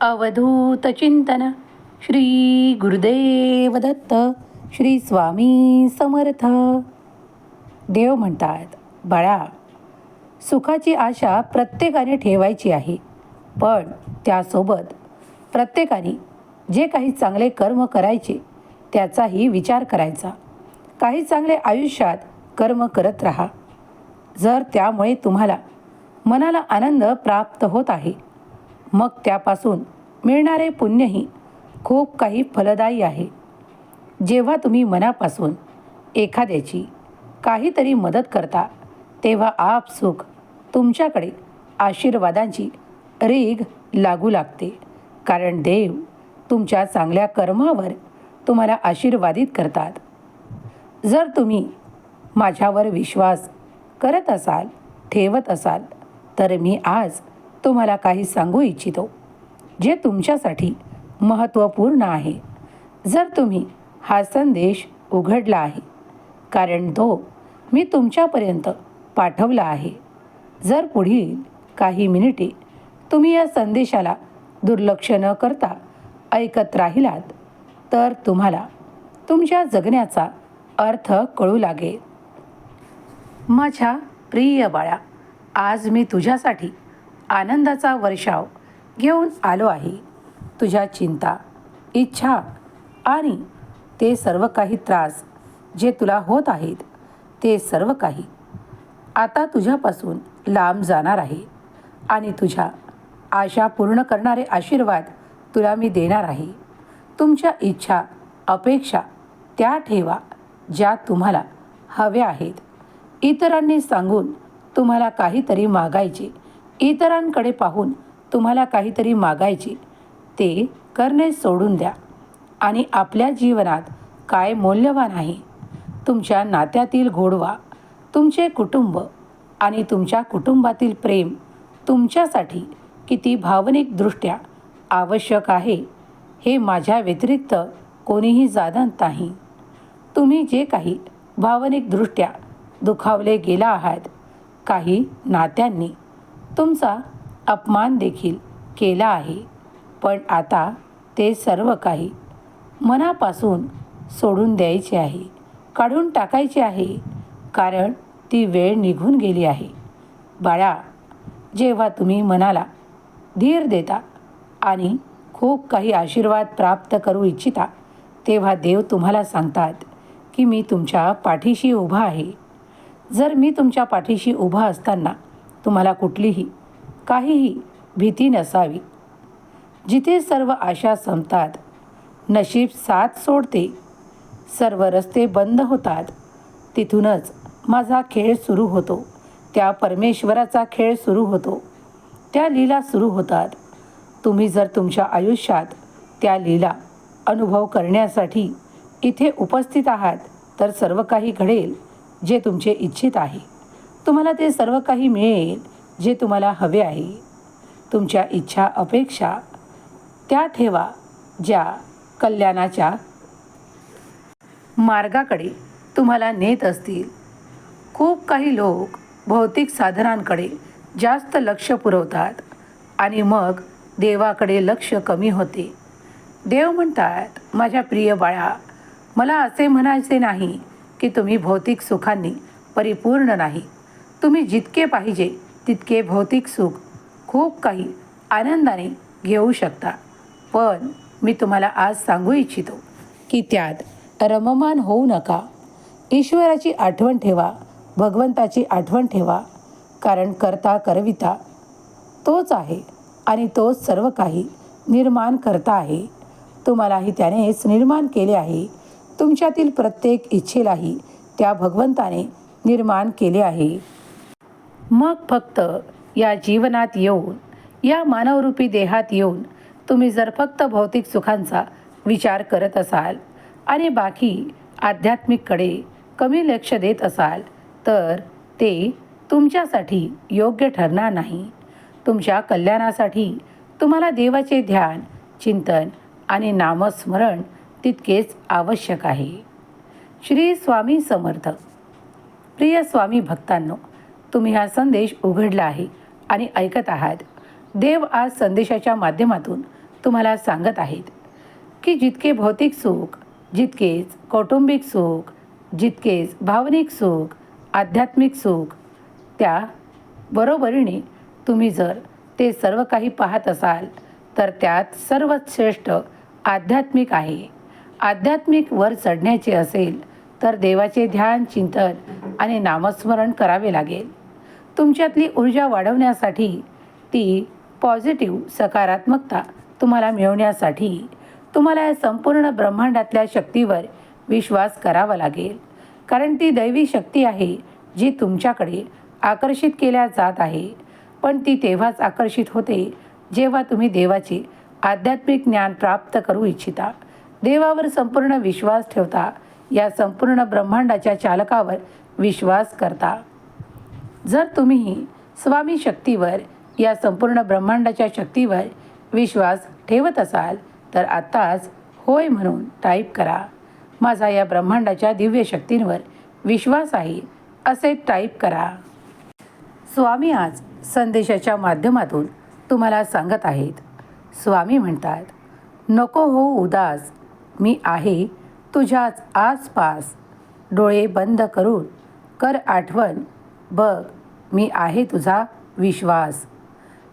अवधूत चिंतन. श्री गुरुदेव दत्त श्री स्वामी समर्थ. देव म्हणतात बाळा सुखाची आशा प्रत्येकाने ठेवायची आहे. पण त्यासोबत प्रत्येकाने जे काही चांगले कर्म करायचे त्याचाही विचार करायचा. काही चांगले आयुष्यात कर्म करत राहा. जर त्यामुळे तुम्हाला मनाला आनंद प्राप्त होत आहे मग त्यापासून मिळणारे पुण्यही खूप काही फलदायी आहे. जेव्हा तुम्ही मनापासून एखाद्याची काहीतरी मदत करता तेव्हा आपसुख तुमच्याकडे आशीर्वादांची रीग लागू लागते. कारण देव तुमच्या चांगल्या कर्मावर तुम्हाला आशीर्वादित करतात. जर तुम्ही माझ्यावर विश्वास करत असाल ठेवत असाल तर मी आज तुम्हाला काही सांगू इच्छितो जे तुमच्यासाठी महत्त्वपूर्ण आहे. जर तुम्ही हा संदेश उघडला आहे कारण तो मी तुमच्यापर्यंत पाठवला आहे. जर पुढील काही मिनिटे तुम्ही या संदेशाला दुर्लक्ष न करता ऐकत राहिलात तर तुम्हाला तुमच्या जगण्याचा अर्थ कळू लागेल. माझ्या प्रिय बाळा आज मी तुझ्यासाठी आनंदाचा वर्षाव घेऊन आलो आहे. तुझ्या चिंता इच्छा आणि ते सर्व काही त्रास जे तुला होत आहेत ते सर्व काही आता तुझ्यापासून लांब जाणार आहे आणि तुझ्या आशा पूर्ण करणारे आशीर्वाद तुला मी देणार आहे. तुमच्या इच्छा अपेक्षा त्या ठेवा ज्या तुम्हाला हव्या आहेत. इतरांनी सांगून तुम्हाला काहीतरी मागायचे इतरांकडे पाहून तुम्हाला काहीतरी मागायचे ते करणे सोडून द्या. आणि आपल्या जीवनात काय मौल्यवान आहे? तुमच्या नात्यातील गोडवा तुमचे कुटुंब आणि तुमच्या कुटुंबातील प्रेम तुमच्यासाठी किती भावनिकदृष्ट्या आवश्यक आहे हे माझ्या व्यतिरिक्त कोणीही जाणत नाही. तुम्ही जे काही भावनिकदृष्ट्या दुखावले गेला आहात काही नात्यांनी तुमचा अपमान देखील केला आहे. पण आता ते सर्व काही मनापासून सोडून द्यायचे आहे. काढून टाकायचे आहे. कारण ती वेळ निघून गेली आहे. बाळा जेव्हा तुम्ही मनाला धीर देता आणि खूप काही आशीर्वाद प्राप्त करू इच्छिता तेव्हा देव तुम्हाला सांगतात की मी तुमच्या पाठीशी उभा आहे. जर मी तुमच्या पाठीशी उभा असताना तुम्हाला कुठलीही काहीही भीती नसावी. जिथे सर्व आशा संपतात नशीब साथ सोडते सर्व रस्ते बंद होतात तिथूनच माझा खेळ सुरू होतो. त्या परमेश्वराचा खेळ सुरू होतो. त्या लीला सुरू होतात. तुम्ही जर तुमच्या आयुष्यात त्या लीला अनुभव करण्यासाठी इथे उपस्थित आहात तर सर्व काही घडेल जे तुमचे इच्छित आहे. तुम्हाला ते सर्व काही मिळेल जे तुम्हाला हवे आहे. तुमच्या इच्छा अपेक्षा त्या ठेवा ज्या कल्याणाच्या. मार्गाकडे तुम्हाला नेत असतील. खूप काही लोक भौतिक साधनांकडे जास्त लक्ष पुरवतात आणि मग देवाकडे लक्ष कमी होते. देव म्हणतात माझ्या प्रिय बाळा मला असे म्हणायचे नाही की तुम्ही भौतिक सुखांनी परिपूर्ण नाही तुम्ही जितके पाहिजे तितके भौतिक सुख खूप काही आनंदाने घेऊ शकता. पण मी तुम्हाला आज सांगू इच्छितो की त्यात रममान होऊ नका. ईश्वराची आठवण ठेवा भगवंताची आठवण ठेवा कारण करता करविता तोच आहे आणि तोच सर्व काही निर्माण करता आहे. तुम्हालाही त्यानेच निर्माण केले आहे. तुमच्यातील प्रत्येक इच्छेलाही त्या भगवंताने निर्माण केले आहे. मग फक्त या जीवनात येऊन या मानवरूपी देहात येऊन तुम्ही जर फक्त भौतिक सुखांचा विचार करत असाल आणि बाकी आध्यात्मिककडे कमी लक्ष देत असाल तर ते तुमच्यासाठी योग्य ठरणार नाही. तुमच्या कल्याणासाठी तुम्हाला देवाचे ध्यान चिंतन आणि नामस्मरण तितकेच आवश्यक आहे. श्री स्वामी समर्थ. प्रिय स्वामी भक्तांनो तुम्ही हा संदेश उघडला आहे आणि ऐकत आहात. देव आज संदेशाच्या माध्यमातून तुम्हाला सांगत आहेत की जितके भौतिक सुख जितकेच कौटुंबिक सुख जितकेच भावनिक सुख आध्यात्मिक सुख त्या बरोबरीने तुम्ही जर ते सर्व काही पाहत असाल तर त्यात सर्वात श्रेष्ठ आध्यात्मिक आहे. आध्यात्मिक वर चढण्याचे असेल तर देवाचे ध्यान चिंतन आणि नामस्मरण करावे लागेल. तुमच्यातली ऊर्जा वाढवण्यासाठी ती पॉझिटिव्ह सकारात्मकता तुम्हाला मिळवण्यासाठी तुम्हाला या संपूर्ण ब्रह्मांडातल्या शक्तीवर विश्वास करावा लागेल. कारण ती दैवी शक्ती आहे जी तुमच्याकडे आकर्षित केल्या जात आहे. पण ती तेव्हाच आकर्षित होते जेव्हा तुम्ही देवाचे आध्यात्मिक ज्ञान प्राप्त करू इच्छिता. देवावर संपूर्ण विश्वास ठेवता या संपूर्ण ब्रह्मांडाच्या चालकावर विश्वास करता. जर तुम्ही स्वामी शक्तीवर या संपूर्ण ब्रह्मांडाच्या शक्तीवर विश्वास ठेवत असाल तर आत्ताच होय म्हणून टाईप करा. माझा या ब्रह्मांडाच्या दिव्य शक्तींवर विश्वास आहे असे टाईप करा. स्वामी आज संदेशाच्या माध्यमातून तुम्हाला सांगत आहेत. स्वामी म्हणतात नको हो उदास मी आहे तुझ्याच आसपास. डोळे बंद करून कर आठवण बघ मी आहे तुझा विश्वास.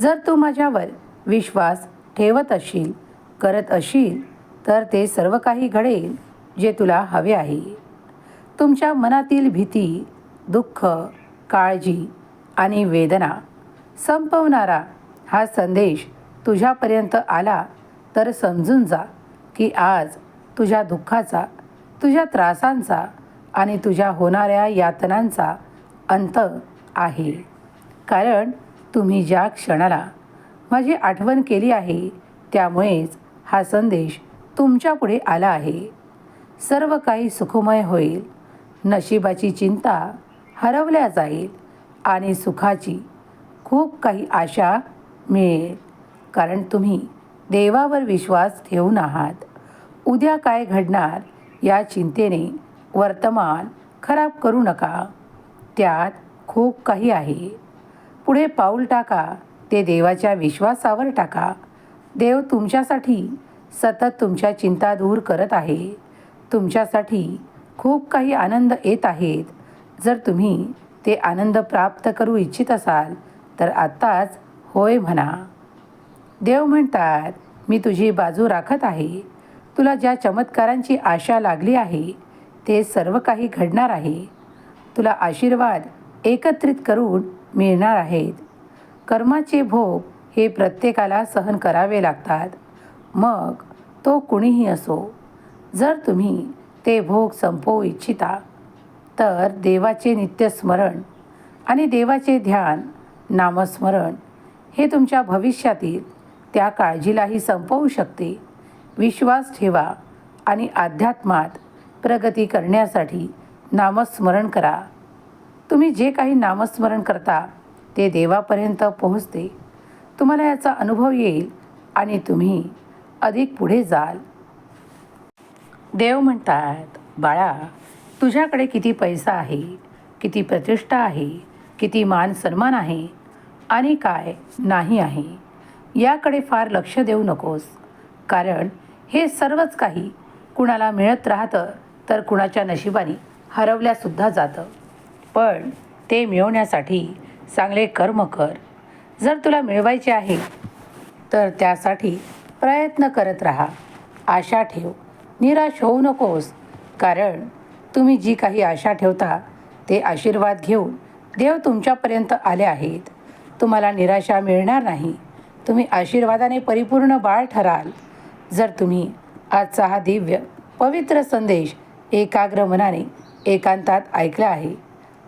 जर तू माझ्यावर विश्वास ठेवत असशील करत असशील तर ते सर्व काही घडेल जे तुला हवे आहे. तुमच्या मनातील भीती दुःख काळजी आणि वेदना संपवणारा हा संदेश तुझ्यापर्यंत आला तर समजून जा की आज तुझ्या दुःखाचा तुझ्या त्रासांचा आणि तुझ्या होणाऱ्या यातनांचा अंत आहे. कारण तुम्ही ज्या क्षणाला माझी आठवण केली आहे त्यामुळेच हा संदेश तुमच्यापुढे आला आहे. सर्व काही सुखमय होईल. नशिबाची चिंता हरवल्या जाईल आणि सुखाची खूप काही आशा मिळेल. कारण तुम्ही देवावर विश्वास ठेवून आहात. उद्या काय घडणार या चिंतेने वर्तमान खराब करू नका. त्यात खूप काही आहे. पुढे पाऊल टाका ते देवाच्या विश्वासावर टाका. देव तुमच्यासाठी सतत तुमच्या चिंता दूर करत आहे. तुमच्यासाठी खूप काही आनंद येत आहेत. जर तुम्ही ते आनंद प्राप्त करू इच्छित असाल तर आत्ताच होय म्हणा. देव म्हणतात मी तुझी बाजू राखत आहे. तुला ज्या चमत्कारांची आशा लागली आहे ते सर्व काही घडणार आहे. तुला आशीर्वाद एकत्रित करून मिळणार आहेत. कर्माचे भोग हे प्रत्येकाला सहन करावे लागतात. मग तो कुणीही असो जर तुम्ही ते भोग संपवू इच्छिता तर देवाचे नित्यस्मरण आणि देवाचे ध्यान नामस्मरण हे तुमच्या भविष्यातील त्या काळजीलाही संपवू शकते. विश्वास ठेवा आणि अध्यात्मात प्रगती करण्यासाठी नामस्मरण करा. तुम्ही जे काही नामस्मरण करता ते देवापर्यंत पोहोचते. तुम्हाला याचा अनुभव येईल आणि तुम्ही अधिक पुढे जाल. देव म्हणतात बाळा तुझ्याकडे किती पैसा आहे किती प्रतिष्ठा आहे किती मान सन्मान आहे आणि काय नाही आहे याकडे फार लक्ष देऊ नकोस. कारण हे सर्वच काही कुणाला मिळत राहतं तर कुणाच्या नशिबाने हरवल्यासुद्धा जातं. पण ते मिळवण्यासाठी चांगले कर्म कर. जर तुला मिळवायचे आहे तर त्यासाठी प्रयत्न करत राहा. आशा ठेव. निराश होऊ नकोस. कारण तुम्ही जी काही आशा ठेवता ते आशीर्वाद घेऊन देव तुमच्यापर्यंत आले आहेत. तुम्हाला निराशा मिळणार नाही. तुम्ही आशीर्वादाने परिपूर्ण बाळ ठराल. जर तुम्ही आजचा हा दिव्य पवित्र संदेश एकाग्र मनाने एकांतात ऐकला आहे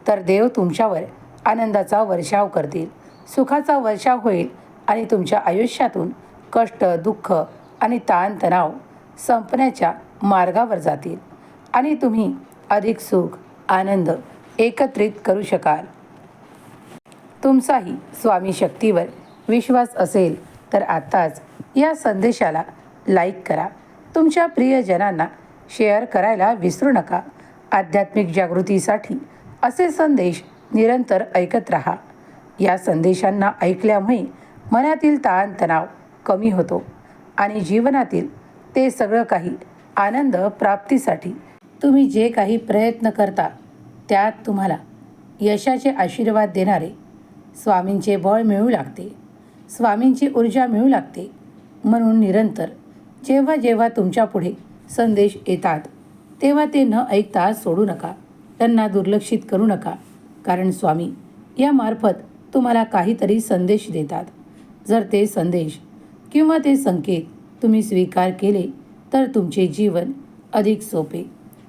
तर देव तुमच्यावर आनंदाचा वर्षाव करतील. सुखाचा वर्षाव होईल आणि तुमच्या आयुष्यातून कष्ट दुःख आणि ताणतणाव संपण्याच्या मार्गावर जातील. आणि तुम्ही अधिक सुख आनंद एकत्रित करू शकाल. तुमचाही स्वामी शक्तीवर विश्वास असेल तर आत्ताच या संदेशाला लाईक करा. तुमच्या प्रियजनांना शेअर करायला विसरू नका. आध्यात्मिक जागृतीसाठी असे संदेश निरंतर ऐकत राहा. या संदेशांना ऐकल्यामुळे मनातील ताणतणाव कमी होतो आणि जीवनातील ते सगळं काही आनंद प्राप्तीसाठी तुम्ही जे काही प्रयत्न करता त्यात तुम्हाला यशाचे आशीर्वाद देणारे स्वामींचे बळ मिळू लागते. स्वामींची ऊर्जा मिळू लागते. म्हणून निरंतर जेव्हा जेव्हा तुमच्यापुढे संदेश येतात तेव्हा ते न ऐकता सोडू नका. त्यांना दुर्लक्षित करू नका. कारण स्वामी यामार्फत तुम्हाला काहीतरी संदेश देतात. जर ते संदेश किंवा ते संकेत तुम्ही स्वीकार केले तर तुमचे जीवन अधिक सोपे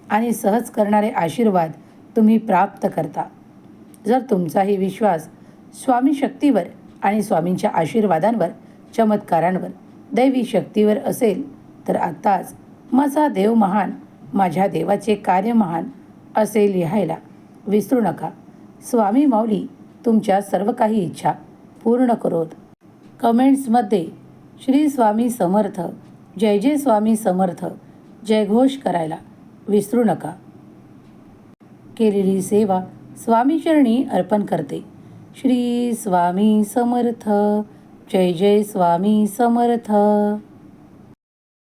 आणि सहज करणारे आशीर्वाद तुम्ही प्राप्त करता. जर तुमचाही विश्वास स्वामी शक्तीवर आणि स्वामींच्या आशीर्वादांवर चमत्कारांवर दैवी शक्तीवर असेल तर आत्ताच माझा देव महान माझ्या देवाचे कार्य महान असे लिहायला विसरू नका. स्वामी माऊली तुमच्या सर्व काही इच्छा पूर्ण करोत. कमेंट्समध्ये श्री स्वामी समर्थ जय जय स्वामी समर्थ जयघोष करायला विसरू नका. केलेली सेवा स्वामीचरणी अर्पण करते. श्री स्वामी समर्थ जय जय स्वामी समर्थ.